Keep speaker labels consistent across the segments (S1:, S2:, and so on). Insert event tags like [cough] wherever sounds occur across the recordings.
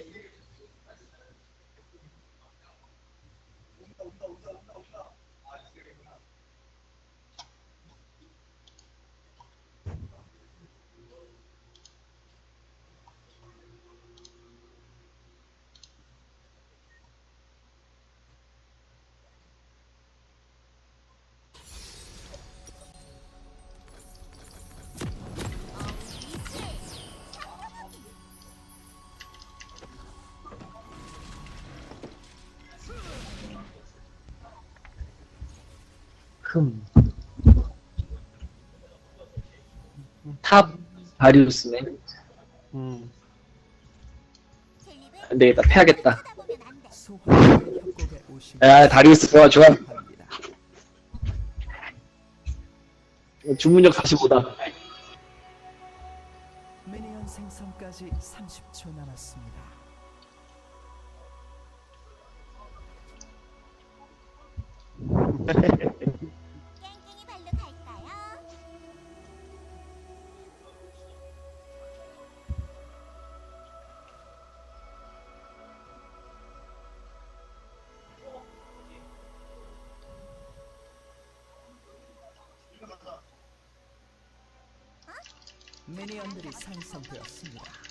S1: 我们走我 흠. 탑 바리우스네.
S2: 음.
S1: 안 되겠다. 패야겠다. 야, 다리우스 좋아, 좋아.
S2: 환영합니다.
S1: 주문력 45다.
S2: 미니언 생성까지 30초 남았습니다. [laughs]
S3: 맞다!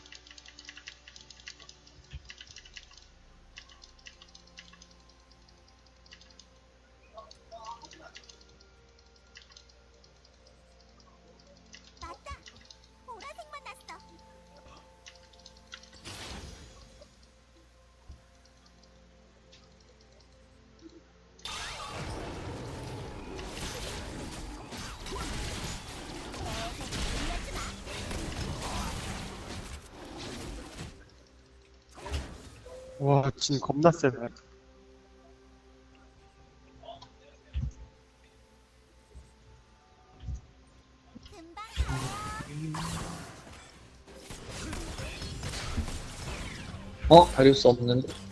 S4: 와, 지금 겁나 세네.
S1: 어? 다리우스 없는데?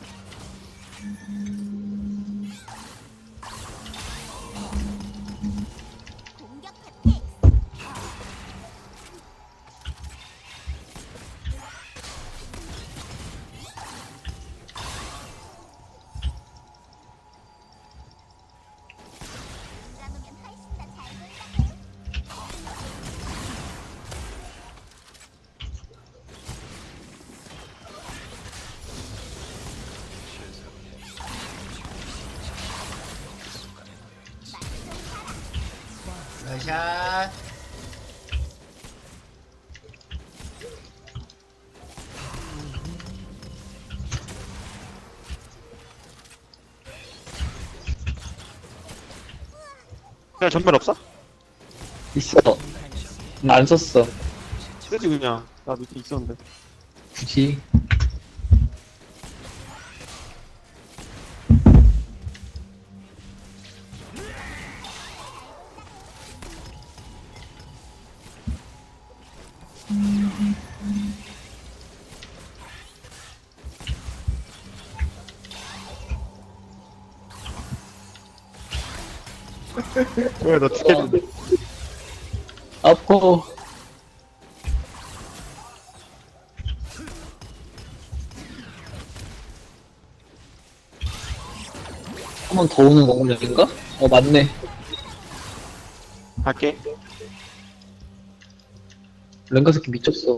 S5: 샷
S4: 그냥 전면 없어?
S1: 있어. 음, 안 썼어.
S4: 쓰지 그냥. 나 밑에 있었는데.
S1: 굳이.
S4: 왜, 너 죽겠는데.
S1: 아퍼. 한번 더 오는 공격인가? 어, 맞네.
S4: 갈게.
S1: 랭가 새끼 미쳤어.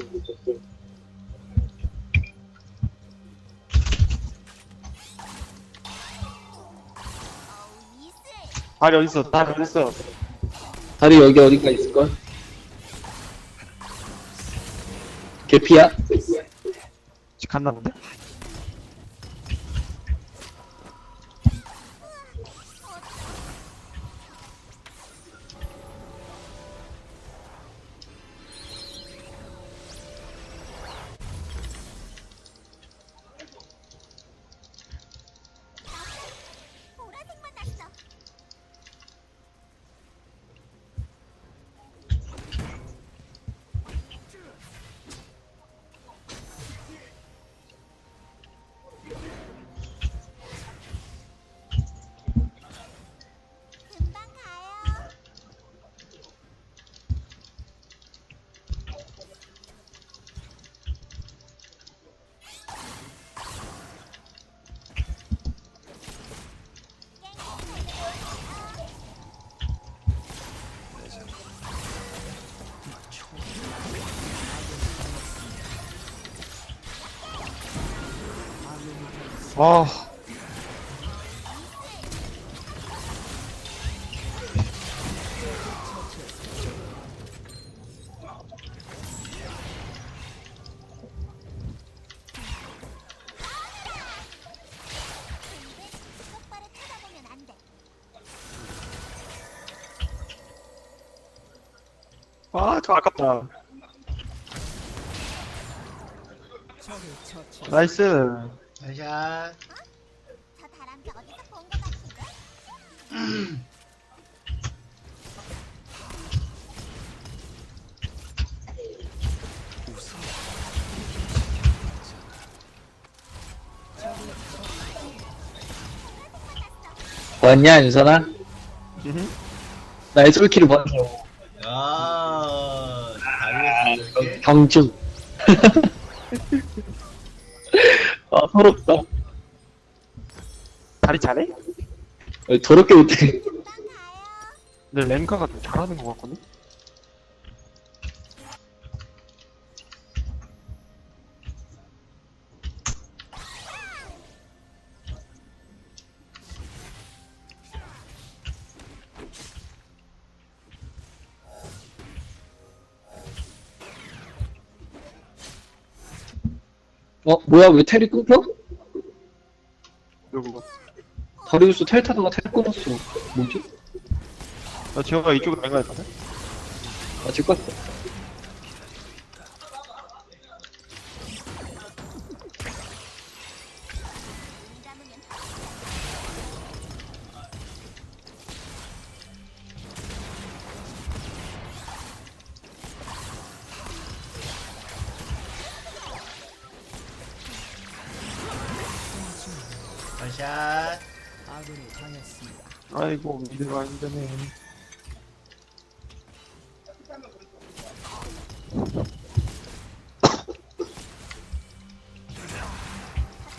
S4: 다리 어딨어? 다리 어딨어?
S1: 다리 여기 어딘가 있을걸? 개피야?
S4: 갔나 본데?
S3: 안돼
S4: 아, 저 아깝다. 나이스.
S5: 샷.
S3: 저 다람쥐 어디서 본 것 같은데?
S1: 왔냐, 윤선아?
S4: 음.
S1: 나의 솔킬을 봤어.
S5: 야, 이렇게.
S1: 경준. [laughs] 아, 서럽다.
S4: 다리 잘해?
S1: 어, 더럽게 못해.
S4: 근데 랭카가 좀 잘하는 것 같거든?
S1: 어, 뭐야, 왜 텔이 끊겨?
S4: 누구?
S1: 다리우스 텔 타다가 텔 끊었어. 뭐지?
S4: 나 지호가 이쪽으로 랭가 했거든?
S1: 아, 집 갔어.
S5: 샷.
S2: 아군이 당했습니다.
S4: 아이고, 미드가 힘드네.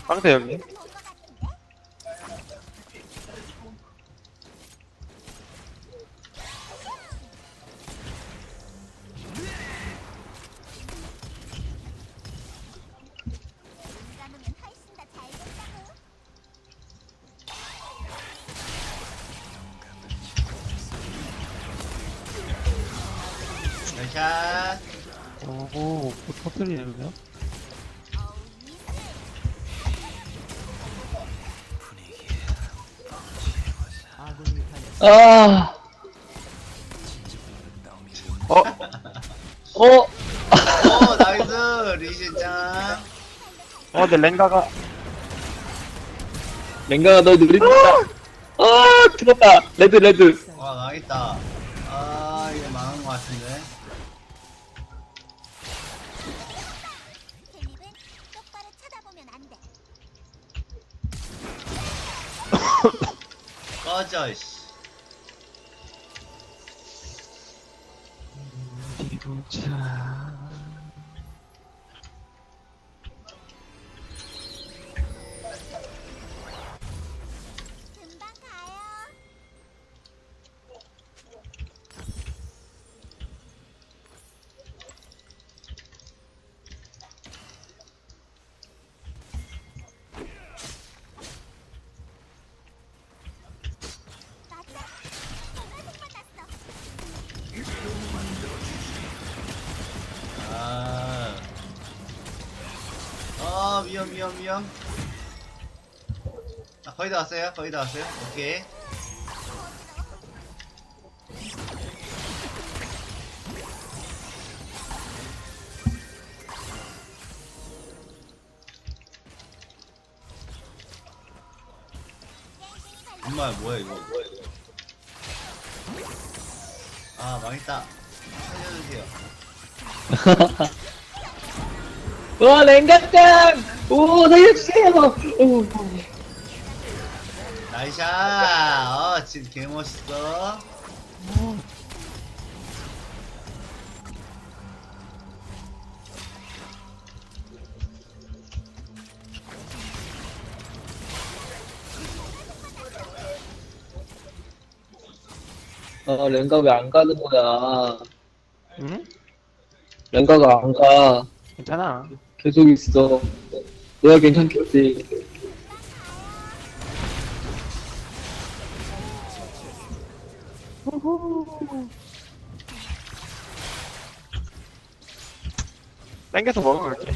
S4: 빵태 여기.
S2: 아,
S4: 어?
S1: 어,
S5: 오, 나이스. 리신짱.
S4: 어, 근데 랭가가.
S1: 랭가가 널 노린다. 아, 들었다. 레드, 레드.
S5: 와, 망했다. 아, 이거 망한 것 같은데.
S3: 캘립은 똑바로 쳐다보면 안 돼
S5: 꺼져, 씨.
S4: 자.
S5: 위험 위험 위험. 아 거의 다 왔어요? 거의 다 왔어요? 오케이. 엄마 뭐야 이거? 아 망했다. 살려주세요. [laughs]
S1: 와, 랭가짱! 오, 살려주세요! 오.
S5: 나이샷 어 지금 개멋있어
S1: 아, 랭가 왜 안 가는 거야?
S4: 응?
S1: 랭가가 안 가.
S4: 괜찮아.
S1: 계속 있어. 너야 괜찮겠지.
S4: 땡겨서 먹어볼게.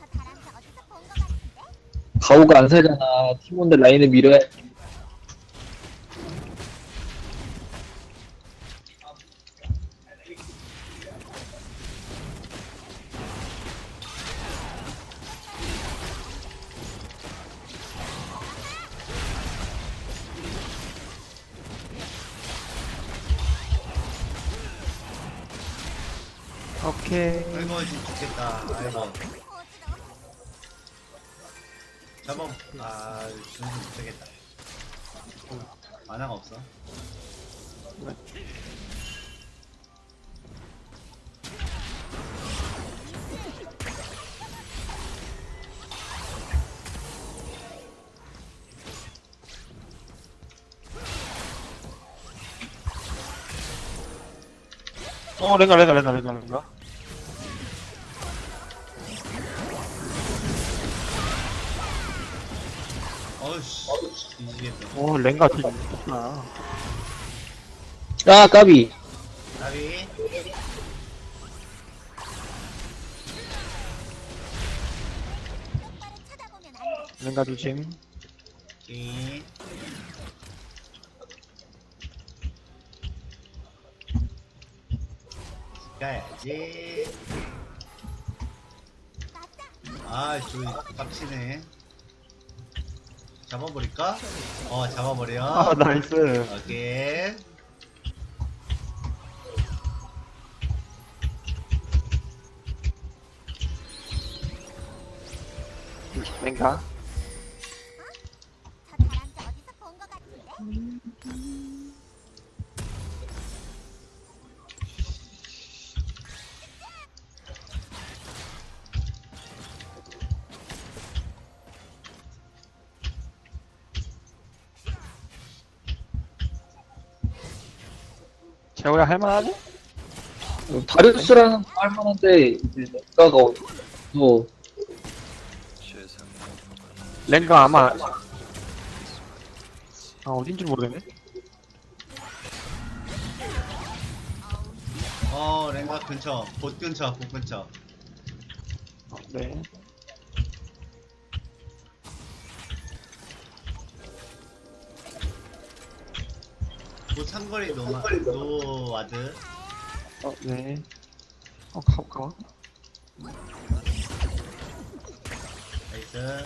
S3: 저 다람쥐 어디서 본것 같은데?
S1: 가오가 안 살잖아. 팀원들 라인을 밀어야
S4: 오케이.
S5: 아이고 지금 죽겠다 아이고. 잡아 아 준수 못 되겠다 만화가 없어
S4: 어, 랭가, 랭가, 랭가, 랭가, 랭가.
S5: 어우씨 뒤지겠네
S4: 오, 랭가 진짜 좋구나.
S1: 아, 까비.
S5: 나비.
S4: 랭가 조심.
S5: 오케이 가야지. 아 저기 빡치네 잡아버릴까? 어 잡아버려
S4: 아, 나이스.
S5: 오케이
S4: 랭가. 할만하지?
S1: 다리우스랑 할만한데, 이제 랭가가 뭐,
S4: 랭가 아마. 아, 어딘지 모르겠네.
S5: 어 랭가 근처 봇 근처 봇 근처
S4: 어, 네.
S5: 봇 상거리 노마 노와드
S4: 어, 네. 어, 가, 가.
S5: 나이스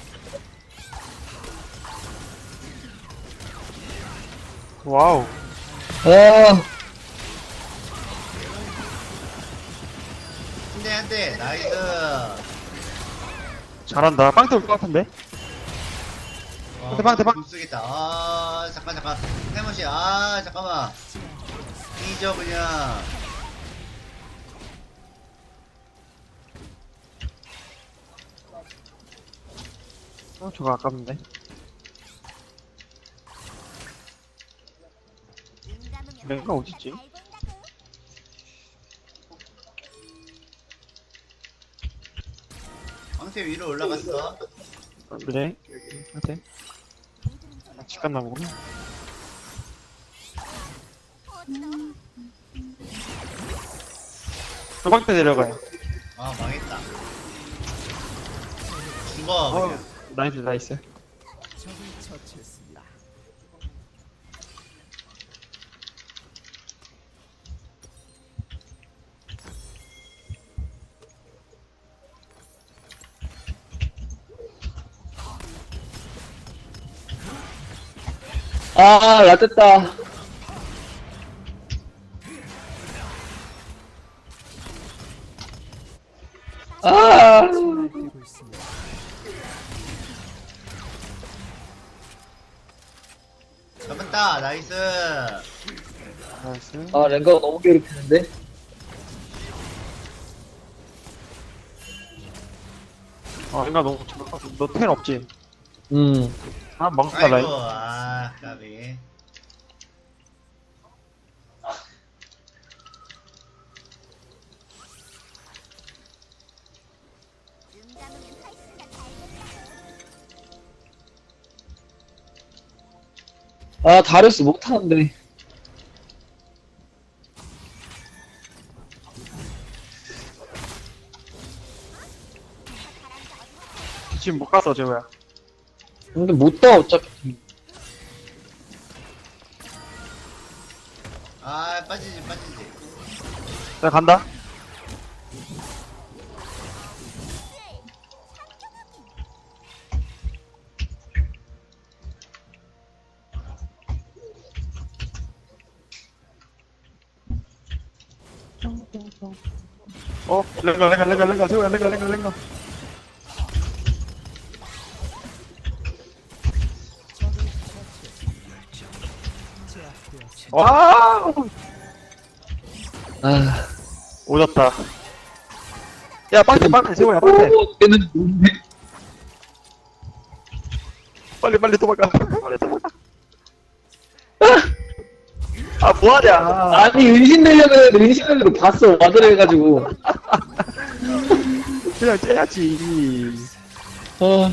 S4: 와우.
S1: 아,
S5: 한대 한대 나이스
S4: 잘한다. 빵 터올 것 같은데?
S5: 어,
S4: 대박, 대박.
S5: 못 쓰겠다 아 잠깐 잠깐 해머시 아 잠깐만 뒤져 그냥
S4: 어, 저거 아깝는데. 랭가 어딨지?
S5: 황태 위로 올라갔어
S4: 어, 그래. 하여튼. 집 갔나 보구나. 소방대 내려가요.
S5: 아 망했다. 어, 죽어.
S4: 어,
S5: 그냥.
S4: 나이스, 나이스.
S1: 아, 라떼다. 아,
S2: 되고 있습니다.
S5: 잡았다 나이스
S4: 나이스.
S1: 아, 랭가가 너무 괴롭히는데?
S4: 어, 인가 너, 너텔 없지?
S1: 음.
S4: 아, 라인.
S5: 아이고 아
S1: 아, 다리우스 못하는데.
S4: 지금 못 갔어, 재호야.
S1: 근데 못 다, 어차피.
S5: 아 빠지지 빠지지
S4: 나 간다. 어, 랭가, 랭가, 랭가, 랭가, 재호야, 랭가, 랭가, 랭가.
S2: 제압되었습니다.
S4: 와!
S1: 아,
S4: 오졌다. 야, 빨리, 빨리, 재호야, 빨리.
S1: 오, 얘는 뭔데?
S4: 빨리, 빨리 도망가. 빨리 도망가. 아, 뭐하냐.
S1: 아니, 은신 되려고 했는데, 은신 되려고 봤어, 와드를 해가지고.
S4: 그냥 째야지.
S1: 아.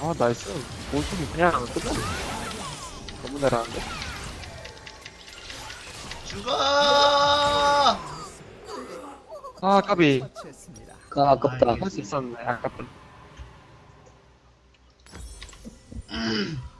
S4: 아, 나이스. 모습이 그냥 끝나. 너무 잘하는데?
S5: 죽어
S4: 아, 까비.
S1: 아, 아깝다.
S4: 할 수 있었는데, 아깝다. [clears throat]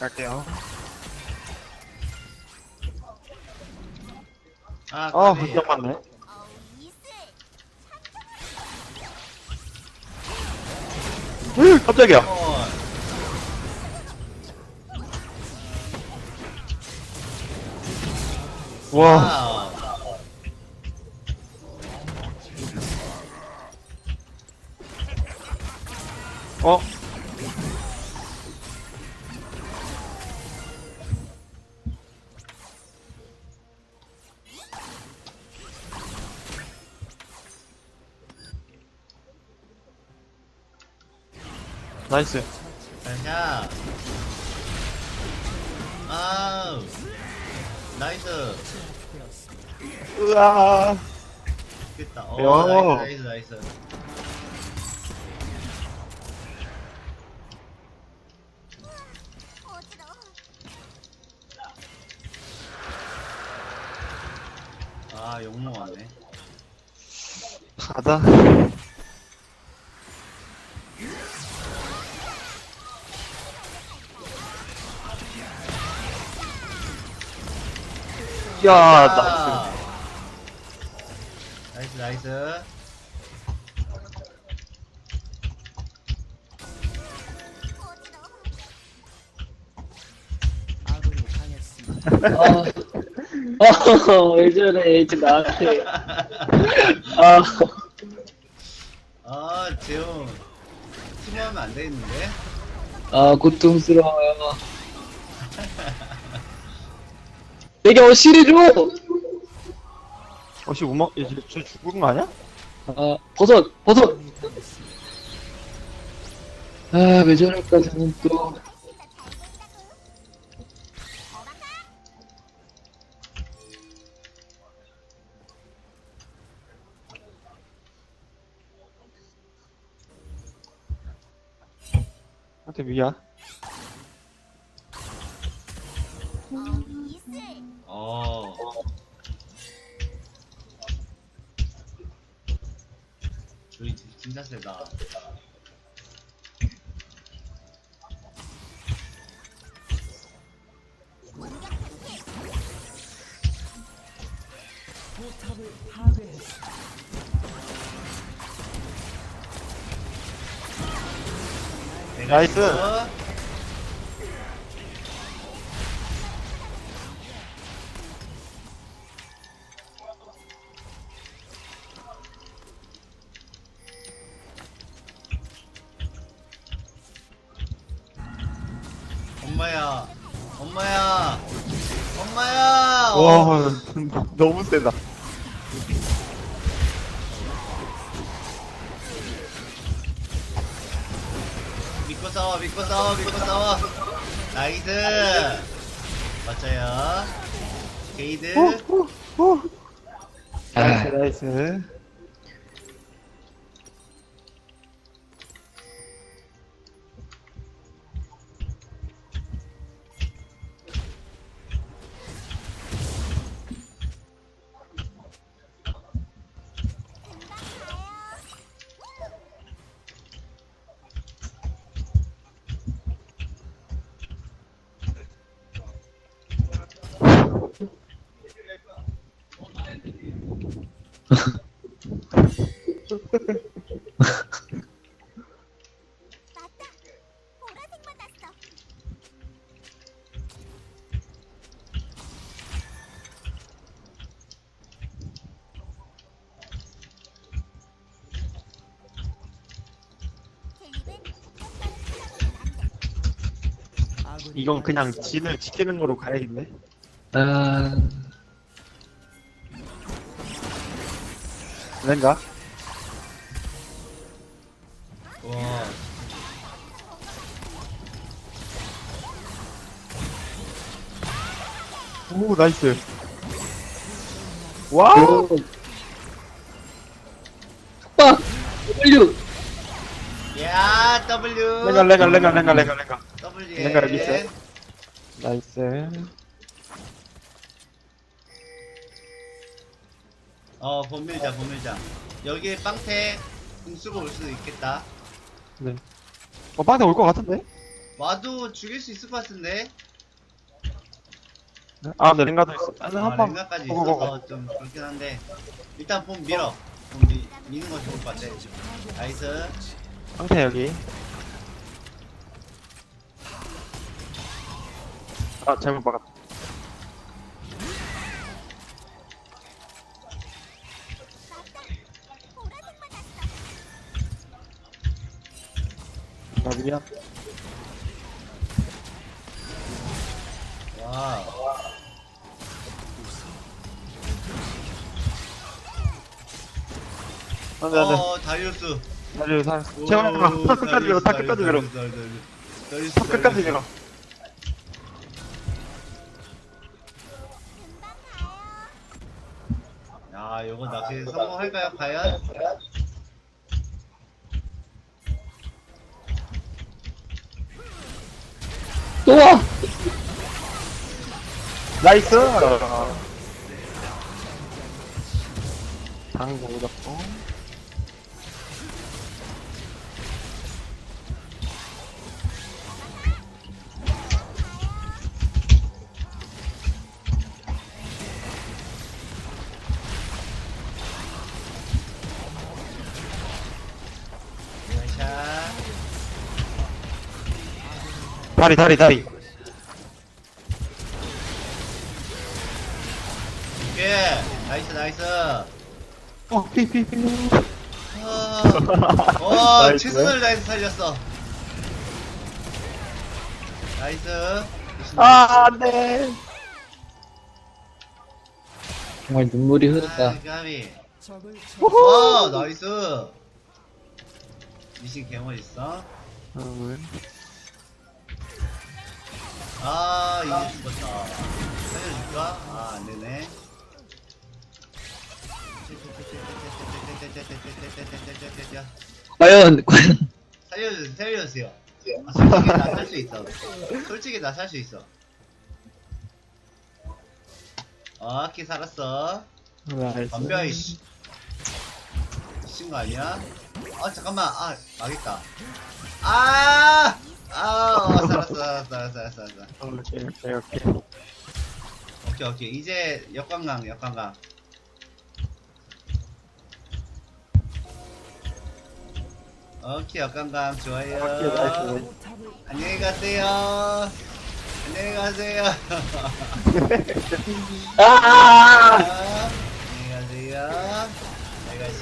S4: 갈게요.
S5: 아
S4: 아,
S5: 까비
S4: 진짜 맞네. 으, 깜짝이야.
S5: 어,
S4: 와. 어? 나이스.
S5: 자자 아우 나이스
S4: 으아.
S5: 됐다
S4: 야.
S5: 어 나이스 나이스 나이스. 아 욕먹었네
S4: 가자. 야,
S5: 아. 나이스 나이스
S3: 어지러워.
S1: 아, 아, 왜 저래, 이제 나한테. 아,
S5: 아, 재용. 팀하면 안 되겠는데?
S1: 아, 고통스러워요. [laughs] 내게 어시를 줘!
S4: 어씨 우먹 이제 저 죽은 거 아니야?
S1: 아, 버섯, 버섯! 아, 왜 저럴까, 저는 또.
S4: 한테.
S3: 이
S5: 진짜 세다.
S4: 나이스. 너무 세다.
S5: 믿고 싸워, 믿고 싸워, 믿고 싸워. 나이스. 맞아요. 게이드.
S4: 나이스 나이스.
S2: 이
S4: 이건 그냥. 진을 지키는 거로 가야겠네.
S1: 아,
S4: 왠가?
S5: 와,
S4: 오 나이스. 와.
S1: 오. 빡! W!
S5: 야, W.
S4: 랭가 랭가 랭가 랭가 랭가.
S5: W.
S4: 랭가 여기 있어요. 나이스.
S5: 어, 범밀자, 범밀자. 여기에 빵태 궁 쓰고 올 수도 있겠다.
S4: 네. 어 빵대 올것 같은데?
S5: 와도 죽일 수 있을 것 같은데.
S4: 아, 네, 랭가도 있어. 아,
S5: 아,
S4: 한 방.
S5: 랭가까지
S4: 고고고고.
S5: 있어서 좀 그렇긴 한데. 일단 봄 밀어. 봄 미, 미는 거 좋을 것 같아. 나이스.
S4: 상태 여기. 아, 잘못 박았다.
S3: 보라색 만났어.
S4: 나 미안.
S5: 와.
S4: 안 돼, 안 돼.
S5: 어, 다이오스.
S4: 달려, 살. 채원아, 다 끝까지 밀어, 다 끝까지 밀어.
S5: 다
S4: 끝까지 밀어.
S5: 야, 요거 낚시 성공할까요, 과연?
S1: 또 와!
S4: 나이스! 당구 잡고. 다리, 다리, 다리.
S5: 오케이 나이스 나이스
S4: 어, 피, 피, 피.
S5: 아, 와 [laughs]
S4: 나이스.
S5: 최선을 다해서 살렸어 나이스
S4: 아, 안 돼.
S1: 정말 눈물이
S5: 아,
S1: 흐른다.
S5: 까비 와 나이스 미신 개멋있어
S4: 어,
S5: 아 이제 죽었다 살려줄까? 아 안되네
S1: 과연, 과연.
S5: 살려주세요 살려주세요 아, 솔직히 나 살 수 있어 솔직히 나 살 수 있어 어, 키 살았어.
S4: 나이스.
S5: 덤벼, 이씨. 미친 거 아니야? 아, 잠깐만. 아, 망했다. 아! 아, 어, 살았어, 살았어, 살았어, 살았어, 살았어.
S4: 오케이, 오케이, 오케이.
S5: 오케이, 오케이. 이제 역관광, 역관광. 오케이, 역관광. 좋아요.
S4: 나이스.
S5: 안녕히 가세요. 안녕히 가세요.
S1: 아!
S5: 아, 안녕히 가세요.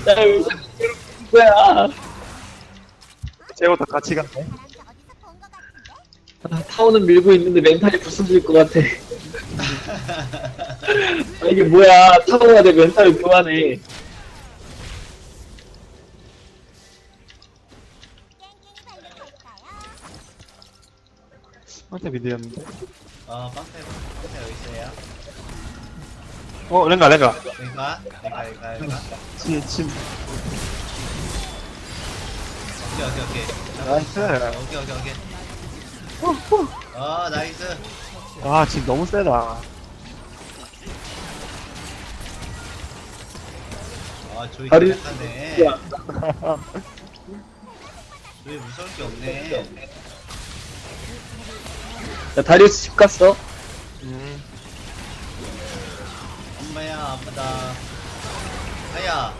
S1: 잘나
S5: 가시고.
S1: 거야.
S4: 쟤부터 같이 갔네.
S1: 아, 타워는 밀고 있는데 멘탈이 부서질 것 같아. [laughs] 아, 이게 뭐야. 타워가 내 멘탈을 교환해.
S4: 한테 미드였는데.
S5: 어, 빵태, 빵태 여기 있어요.
S4: 어, 랭가, 랭가.
S5: 여기가, 여기가, 여기가, 여기가.
S4: 침, 침.
S5: 오케이, 오케이, 오케이.
S4: 나이스.
S5: 오케이, 오케이, 오케이. 어, 나이스.
S4: 아, 지금 너무 세다.
S5: 아, 조이
S1: 다리-
S5: 약하네.
S1: 야, [laughs]
S5: 조이 무서울 게 없네.
S1: 야, 다리우스 집 갔어?
S4: 음.
S5: 엄마야, 아프다. 아야.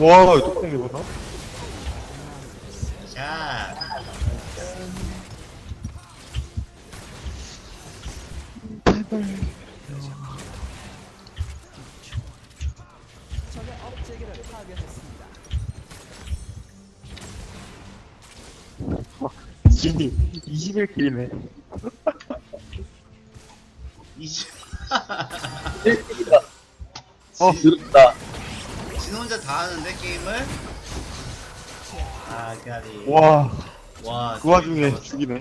S4: 와, 뚝배기 보다.
S5: 자.
S4: 진이 21킬이네.
S5: 20.
S1: 1등이다.
S4: 어.
S1: 늦었다.
S5: 진 혼자 다 하는데, 게임을? 아, 까비.
S4: 와,
S5: 와,
S4: 그 와중에
S5: 조이
S4: 죽이네.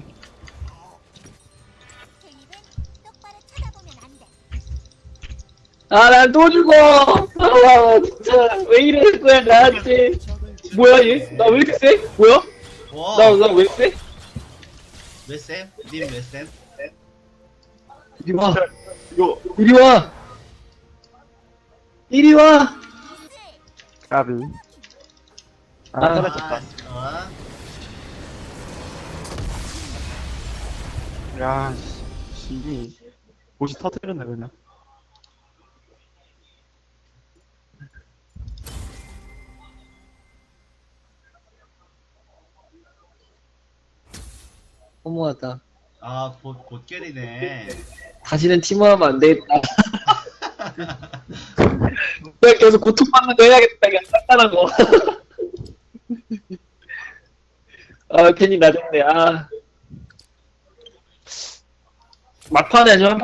S3: 힐립은 똑바로 쳐다보면 안 돼.
S1: 아, 난 또 죽어! 아, 진짜. 왜 이러는 거야, 나한테. 뭐야, 얘? 나 왜 이렇게 세? 뭐야?
S5: 와,
S1: 나, 나 왜 세?
S5: 몇 쌤? 님몇 쌤?
S1: 이리 와.
S4: 이거,
S1: 이리 와. 이리 와.
S4: 까비. 아,
S1: 아.
S4: 떨어졌다.
S5: 아,
S4: 야, 씨, 진이 옷이 터뜨렸네, 그냥.
S1: 허무하다.
S5: 아, 곧, 곧결이네.
S1: 다시는 팀워하면 안 되겠다. [laughs] 내가 계속 고통받는 거 해야겠다. 그냥 거. [laughs] 아, 괜히 나졌네. 아. 막판에 좀